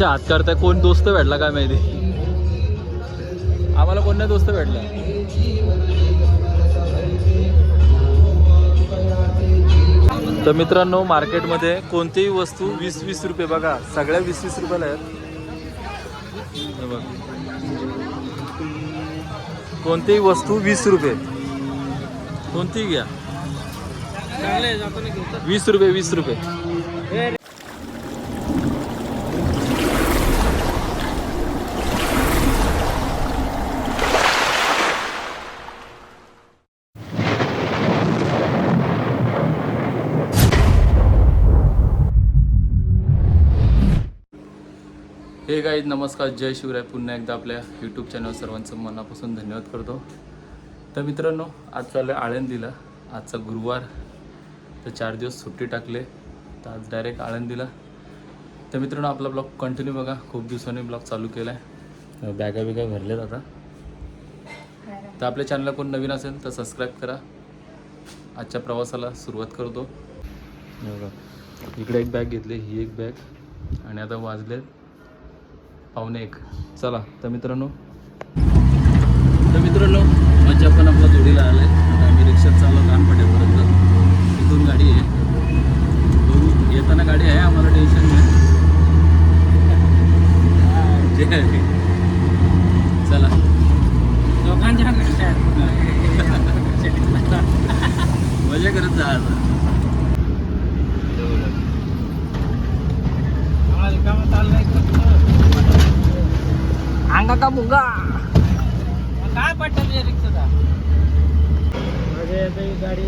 कोणाच्या हात करताय? कोण दोस्त भेटला काय माहिती आम्हाला कोण दोस्त भेटला? तर मित्रांनो मार्केटमध्ये कोणतीही वस्तू वीस वीस रुपये बघा. सगळ्या वीस वीस रुपयाला आहेत. हे कोणतीही वस्तू वीस रुपये. कोणतीही घ्या. वीस रुपये वीस रुपये. नमस्कार जय शिवराय. पुन्हा एकदा आपल्या यूट्यूब चॅनल सर्वांचं मनापासून धन्यवाद करतो. तर मित्रांनो आज चाललं आहे आळंदीला. आजचा गुरुवार. तर चार दिवस सुट्टी टाकले. तर आज डायरेक्ट आळंदीला. तर मित्रांनो आपला ब्लॉग कंटिन्यू बघा. खूप दिवसांनी ब्लॉग चालू केला आहे बॅगा बिगा भरल्यात आता. तर आपल्या चॅनलला कोण नवीन असेल तर सबस्क्राईब करा. आजच्या प्रवासाला सुरुवात करतो. बघा. इकडे एक बॅग घेतली ही एक बॅग आणि आता वाजलेत. पाहुणे एक. चला तर मित्रांनो तर मित्रांनो मज्जा पण आपला जोडीला आलाय आता आम्ही रिक्षात चाललो लहानपट्यापर्यंत तिथून गाडी आहे बघू येताना गाडी आहे आम्हाला टेन्शन नाही जे आहे. चला मजा करत जा आता अंगा का मुंगा. काय पटलं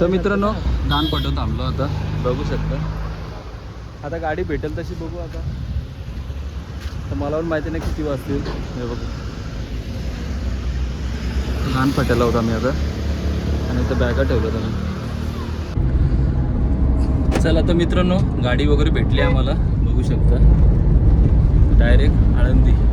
तर मित्रांनो दान पटव थांबलो आता. बघू शकता. आता गाडी भेटेल तशी बघू आता. तर मला पण माहिती नाही किती वाजतील. हे बघू. दान पटायला होता मी आता. आणि इथं बॅगा ठेवल्या होत्या मी. चला तर मित्रांनो गाडी वगैरे भेटली आम्हाला. बघू शकता. डायरेक्ट आळंदी.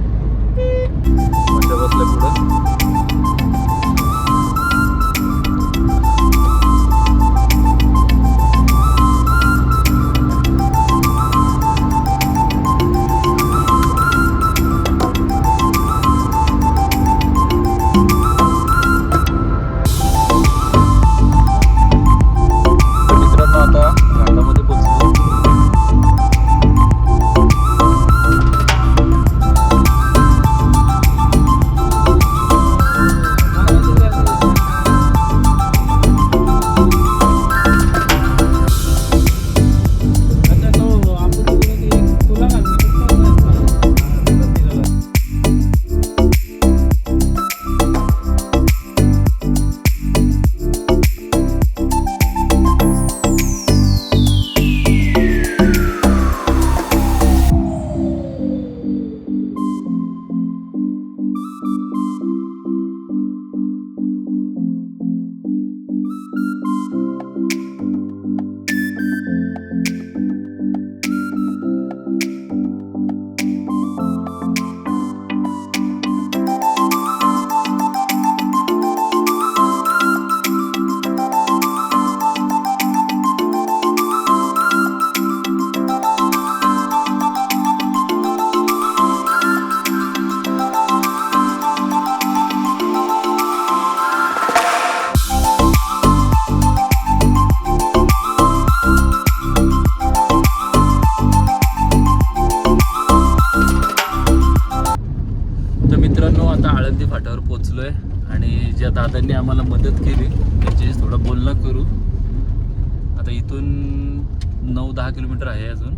इथून नऊ दहा किलोमीटर आहे अजून.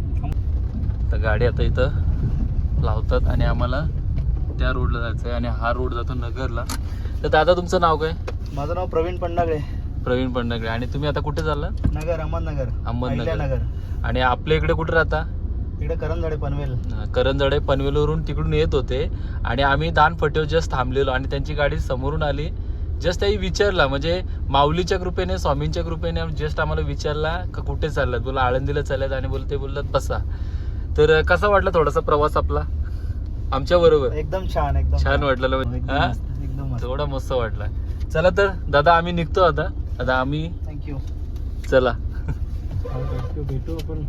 तर गाडी आता इथं लावतात आणि आम्हाला त्या रोडला जायचं आहे आणि हा रोड जातो नगरला. तर दादा तुमचं नाव काय? माझं नाव प्रवीण पंडागळे. प्रवीण पंडगळे. आणि तुम्ही आता कुठे चालला नगर अहमदनगर. अहमदनगर. नगर. आणि आपल्या इकडे कुठे राहता? इकडे करंजाडे पनवेल. करंजडे पनवेलवरून तिकडून येत होते. आणि आम्ही दानपट्टीवर जस्ट थांबलेलो आणि त्यांची गाडी समोरून आली. जस्ट त्याही विचारला म्हणजे माऊलीच्या कृपेने स्वामींच्या कृपेने जस्ट आम्हाला विचारला का कुठे चाललात? बोला आळंदीला चालल्यात. आणि बोलते बोललात बसा. तर कसा वाटला थोडासा प्रवास आपला? आमच्या बरोबर. एकदम छान एकदम छान वाटलं हा? मस्त थोडा मस्त वाटला. चला तर दादा आम्ही निघतो आता. आता आम्ही थँक्यू चला. भेटू आपण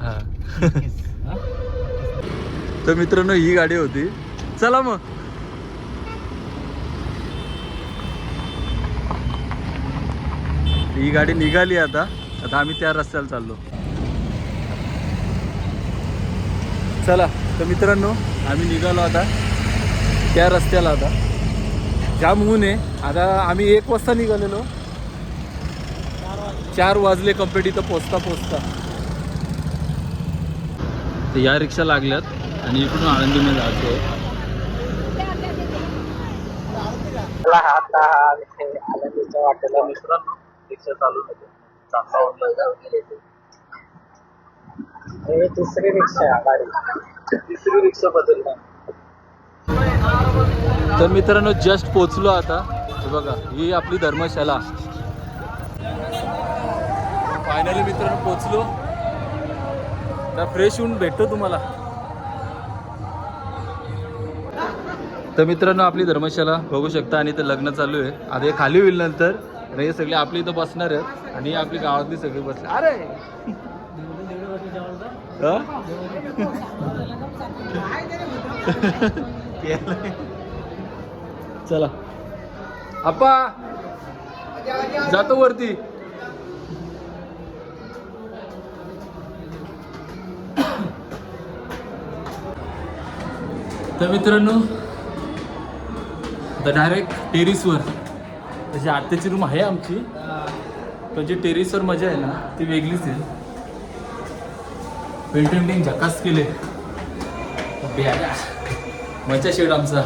हा. तर मित्रांनो ही गाडी होती. चला मग. ही गाडी निघाली आता. आता आम्ही त्या रस्त्याला चाललो. चला तर मित्रांनो आम्ही निघालो आता त्या रस्त्याला आता. जाम ऊन आहे. आता आम्ही एक वाजता निघालेलो. चार वाजले कंप्लीट इथं पोचता पोचता. तर या रिक्षा लागल्यात आणि इकडून आळंदीमध्ये जातो रिक्षा चालू होते. हे तिसरी रिक्षा गाडी. तिसरी रिक्षा बदलला. तर मित्रांनो जस्ट पोचलो आता. हे बघा ही आपली धर्मशाला. फायनली मित्रांनो पोचलो तर फ्रेश होऊन भेटतो तुम्हाला. तर मित्रांनो आपली धर्मशाला बघू शकता. आणि इथं लग्न चालू आहे. आता हे खाली होईल नंतर. आणि हे सगळे आपली इथं बसणार आहेत आणि आपली गावातली सगळी बसली. अरे! चला. अप्पा जातो वरती. तर मित्रांनो तर डायरेक्ट टेरिसवर तशी आत्याची रूम आहे आमची. पण जी टेरिसवर मजा आहे ना ती वेगळीच आहे. पेंटिंग बिंग झकास केले. मजा शेड आमचा.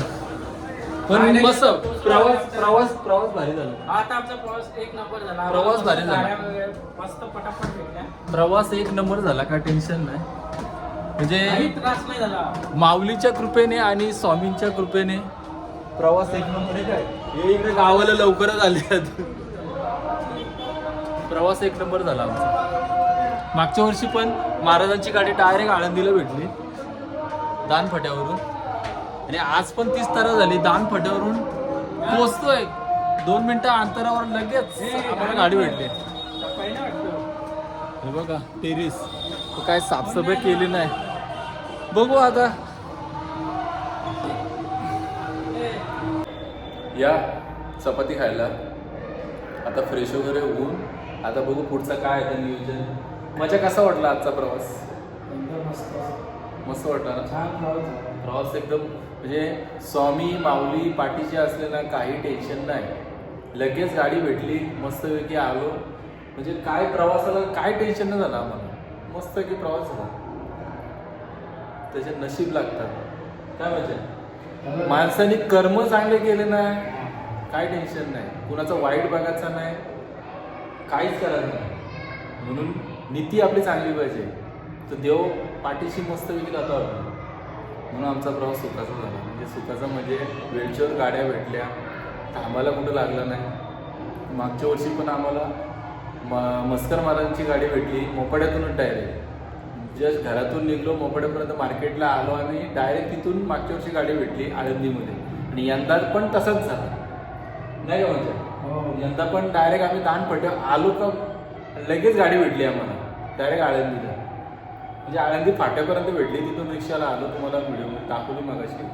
पण मस्त. प्रवास प्रवास प्रवास भारी झाला. आता आमचा प्रवास एक नंबर झाला. प्रवास भारी झाला. मस्त पटापट प्रवास एक नंबर झाला काय टेन्शन नाही. काही म्हणजे त्रास नाही झाला. माऊलीच्या कृपेने आणि स्वामींच्या कृपेने प्रवास एक नंबर आहे काय? हे इकडे गावाला लवकरच आले प्रवास एक नंबर झाला आमचा. मागच्या वर्षी पण महाराजांची गाडी डायरेक्ट आळंदीला भेटली. दानफट्यावरून. आणि आज पण तीच तारा झाली. दानफट्यावरून पोचतोय. दोन मिनिटं अंतरावर लगेच आम्हाला गाडी भेटली. हे बघा टेरिस. काय साफसफाई केली नाही. बघू आता. या चपाती खायला. आता फ्रेश वगैरे होऊन आता बघू पुढचा काय आहे नियोजन. मजा कसा वाटला आजचा प्रवास? मस्त. मस्त वाटला ना? छान प्रवास एकदम म्हणजे स्वामी माऊली पाठीचे असले ना काही टेन्शन नाही. लगेच गाडी भेटली मस्तपैकी आलो. म्हणजे काय प्रवासाला काय टेन्शन नाही झालं आम्हाला. मस्तपैकी प्रवास झाला. त्याच्यात नशीब लागतात काय म्हणजे माणसाने कर्म चांगले केले नाही. काय टेन्शन नाही. कुणाचं वाईट बघायचं नाही. काहीच करायचं नाही. म्हणून नीती आपली चांगली पाहिजे. तर देव पाठीशी मस्त विकत जातो आपण. म्हणून आमचा प्रवास सुखाचा झाला. म्हणजे सुखाचा म्हणजे वेळच्यावर गाड्या भेटल्या. थांबायला कुठं लागलं नाही. मागच्या वर्षी पण आम्हाला म मस्कर महाराजांची गाडी भेटली. मोपाड्यातूनच डायरेक्ट जस्ट घरातून निघलो मोपाड्यापर्यंत मार्केटला आलो आणि डायरेक्ट तिथून मागच्या वर्षी गाडी भेटली आळंदीमध्ये. आणि यंदा पण तसंच झालं. नाही का म्हणजे? हो. यंदा पण डायरेक्ट आम्ही दान पडलो आलो का लगेच गाडी भेटली आम्हाला. डायरेक्ट आळंदीला. म्हणजे आळंदी फाट्यापर्यंत भेटली तिथून रिक्षाला आलो. तुम्हाला व्हिडिओ दाखवली मगाशी.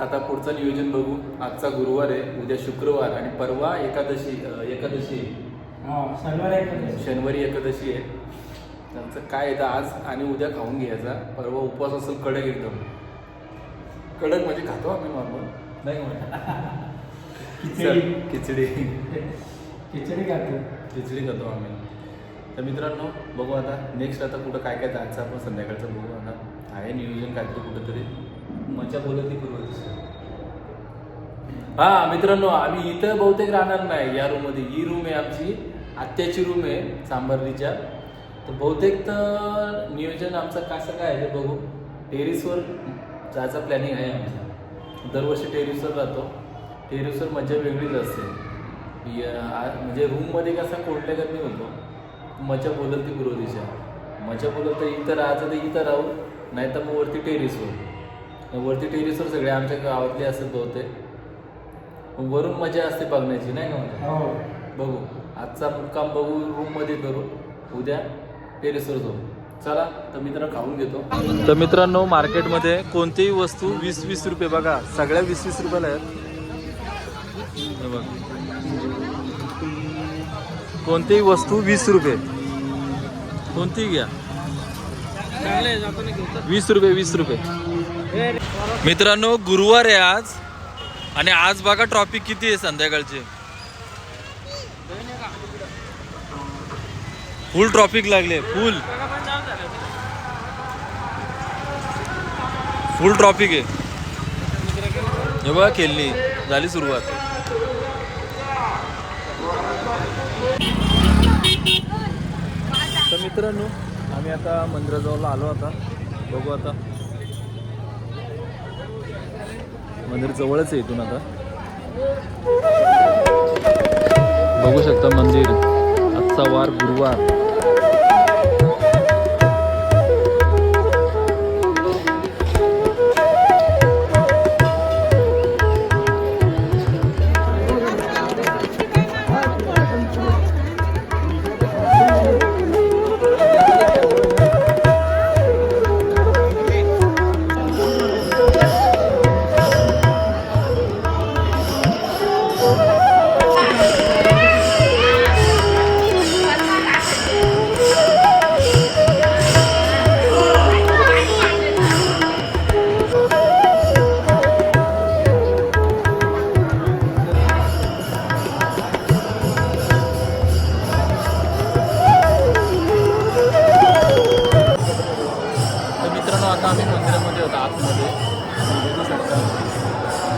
आता पुढचं नियोजन बघू. आजचा गुरुवार आहे. उद्या शुक्रवार आणि परवा एकादशी अं, एकादशी आहे. हा, शनिवारी एकादशी. शनिवारी एकादशी आहे. त्यांचं काय येतं आज आणि उद्या खाऊन घ्यायचा. परवा उपवास असेल कडक एकदम. कडक म्हणजे खातो आम्ही नॉर्मल नाही म्हणजे खिचडी. खिचडी. खिचडी खातो. खिचडी खातो आम्ही. तर मित्रांनो बघू आता नेक्स्ट आता कुठं काय काय जायचं आपण संध्याकाळचं बघू आता. आहे नियोजन काहीतरी कुठंतरी. मजा बोलत ती हा मित्रांनो आम्ही इथं बहुतेक राहणार नाही या रूममध्ये ही रूम आहे आमची आत्याची रूम आहे सांबार्लीच्या तर बहुतेक तर नियोजन आमचं कसं काय आहे ते बघू. टेरिसवर जायचं प्लॅनिंग आहे आमचं. दरवर्षी टेरिसवर जातो. टेरिसवर मजा वेगळीच असते. म्हणजे रूममध्ये कसा कोंडल्यागत नाही होतो? मजा बोलत ती पूर्व दिशा मजा बोलत तर इथं राहायचं तर इथं राहू नाही तर मग वरती टेरिसवर. वरती टेरिसवर सगळे आमच्या गावातले असत बहुतेक. वरून मजा असते बघण्याची नाही का म्हणजे? हो. बघू. आजचा मुक्काम बघू रूममध्ये करू. उद्या टेरेसवर जाऊ चला तर मित्रांनो खाऊन घेतो. तर मित्रांनो मार्केटमध्ये कोणतीही वस्तू वीस वीस रुपये बघा सगळ्या वीस वीस रुपयाला आहेत. कोणतीही वस्तू वीस रुपये. कोणतीही घ्या. वीस रुपये वीस रुपये. मित्रांनो गुरुवार आहे आज. आणि आज बघा ट्रॉफिक किती आहे संध्याकाळचे. फुल ट्रॉफिक लागले फुल. फुल ट्रॉफिक आहे. हे बघा खेळली झाली सुरुवात. तर मित्रांनो आम्ही आता मंदिराजवळला आलो आता. बघू आता. मंदिर जवळच आहे इथून आता. बघू शकता मंदिर. आजचा वार गुरुवार. आता आम्ही मंदिरामध्ये होतो आतमध्ये. बघू शकता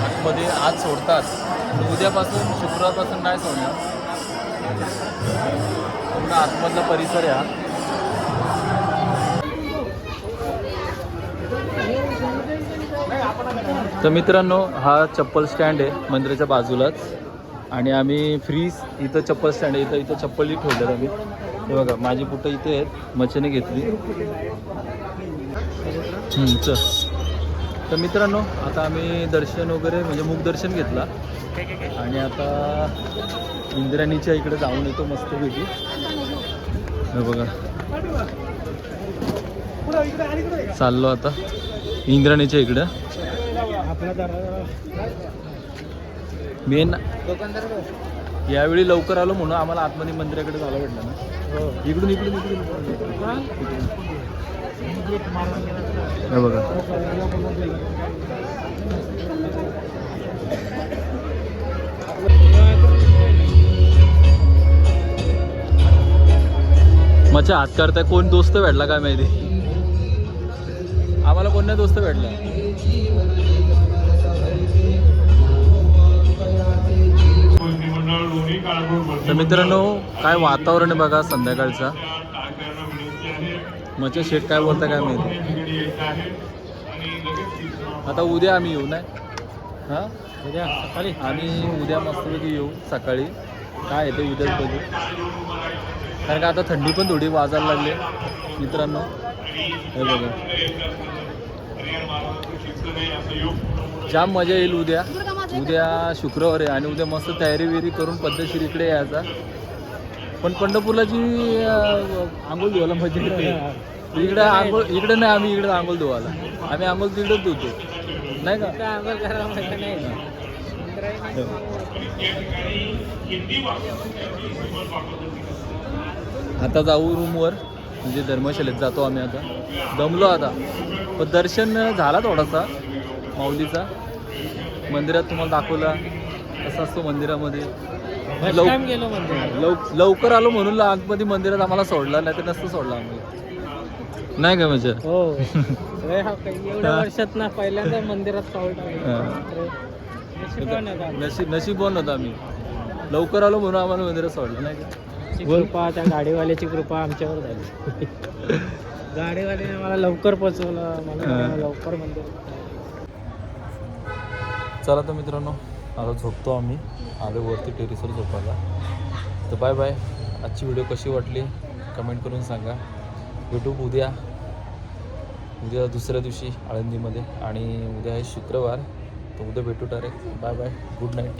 आतमध्ये आज सोडतात. उद्यापासून शुक्रवारपासून नाही सोडणार. पूर्ण आतमधला परिसर आहे तर मित्रांनो हा चप्पल स्टँड आहे मंदिराच्या बाजूलाच. आणि आम्ही फ्रीज इथं चप्पल स्टँड आहे. इथं इथं चप्पलही ठेवल्यात आम्ही. हे बघा माझी पुटं इथे आहेत. मच्छीने घेतली. तर मित्रांनो आता आम्ही दर्शन वगैरे म्हणजे मुखदर्शन घेतला. आणि आता इंद्राणीच्या इकडे जाऊन येतो मस्तपैकी हे बघा. चाललो आता इंद्राणीच्या इकडं. मेन यावेळी लवकर आलो म्हणून आम्हाला आतमध्ये मंदिराकडे जायला भेटलं ना. इकडून इकडून इकडून हे बघा. मच्छा हात करताय कोण दोस्त भेटला काय माहिती? आम्हाला कोण नाही दोस्त भेटला? तर मित्रांनो काय वातावरण आहे बघा संध्याकाळचा? मच्छा शेट काय बोलता काय माहिती? आता उद्या आम्ही येऊ नाही हां? उद्या सकाळी. आम्ही उद्या मस्तपैकी येऊ सकाळी. काय येते उद्याच बघू. कारण का आता थंडी पण थोडी वाजायला लागली मित्रांनो. हे बघा. जाम मजा येईल उद्या. उद्या शुक्रवार आहे आणि उद्या मस्त तयारी विरी करून पद्धतशीर इकडे यायचा. पण पंढरपूरला जी आंघोळ धुवायला मजा येते. इकडे आंघोळ इकडे नाही आम्ही इकडे आंघोळ धुवायला. आम्ही आंघोळ तिकडेच धुतो. नाही का? आंघोळ करायला मजा नाही. आता जाऊ रूमवर. म्हणजे धर्मशाळेत जातो आम्ही आता. दमलो आता. पण दर्शन झाला थोडासा माऊलीचा. मंदिरात तुम्हाला दाखवला. कसा असतो मंदिरामध्ये? लव गेलो म्हणजे लव लवकर आलो म्हणून आतमध्ये मंदिरात आम्हाला सोडला नाही तर नसतं सोडला आम्हाला नाही का म्हणजे? हो. एवढ्या वर्षात ना पहिल्यांदा मंदिरात पाऊल नशीब नशीबवान होता आम्ही. लवकर आलो म्हणून आम्हाला मंदिरात सोडलं नाही का? कृपा त्या गाडीवाल्याची कृपा आमच्यावर झाली. गाडीवाल्याने मला लवकर पोचवलं मला. लवकर मंदिर चला तर मित्रांनो आता झोपतो आम्ही. आलो वरती टेरिसवर झोपायला. तर बाय बाय आजची व्हिडिओ कशी वाटली? कमेंट करून सांगा. यूट्यूब उद्या. उद्या दुसऱ्या दिवशी आळंदीमध्ये. आणि उद्या आहे शुक्रवार. तर उद्या भेटू direct bye bye good night